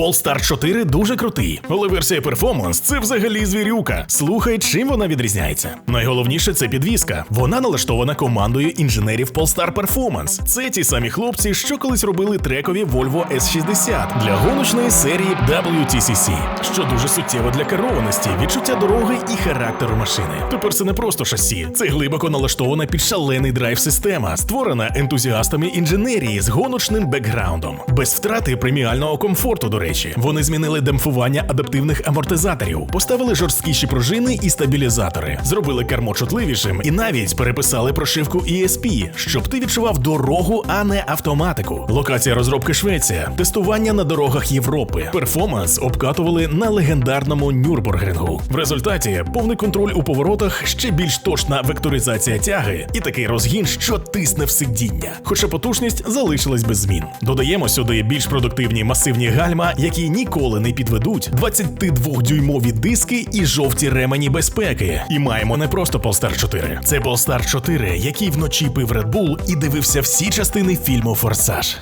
Polestar 4 дуже крутий, але версія Performance – це взагалі звірюка. Слухай, чим вона відрізняється. Найголовніше це підвізка. Вона налаштована командою інженерів Polestar Performance. Це ті самі хлопці, що колись робили трекові Volvo S60 для гоночної серії WTCC, що дуже суттєво для керованості, відчуття дороги і характеру машини. Тепер це не просто шасі, це глибоко налаштована під шалений драйв-система, створена ентузіастами інженерії з гоночним бекграундом, без втрати преміального комфорту. До речі, вони змінили демпфування адаптивних амортизаторів, поставили жорсткіші пружини і стабілізатори, зробили кермо чутливішим і навіть переписали прошивку ESP, щоб ти відчував дорогу, а не автоматику. Локація розробки Швеція, тестування на дорогах Європи, перформанс обкатували на легендарному Нюрбургрингу. В результаті повний контроль у поворотах, ще більш точна векторизація тяги і такий розгін, що тисне в сидіння. Хоча потужність залишилась без змін. Додаємо сюди більш продуктивні масивні гальма, які ніколи не підведуть, 22-дюймові диски і жовті ремені безпеки. І маємо не просто Polestar 4. Це Polestar 4, який вночі пив Red Bull і дивився всі частини фільму Форсаж.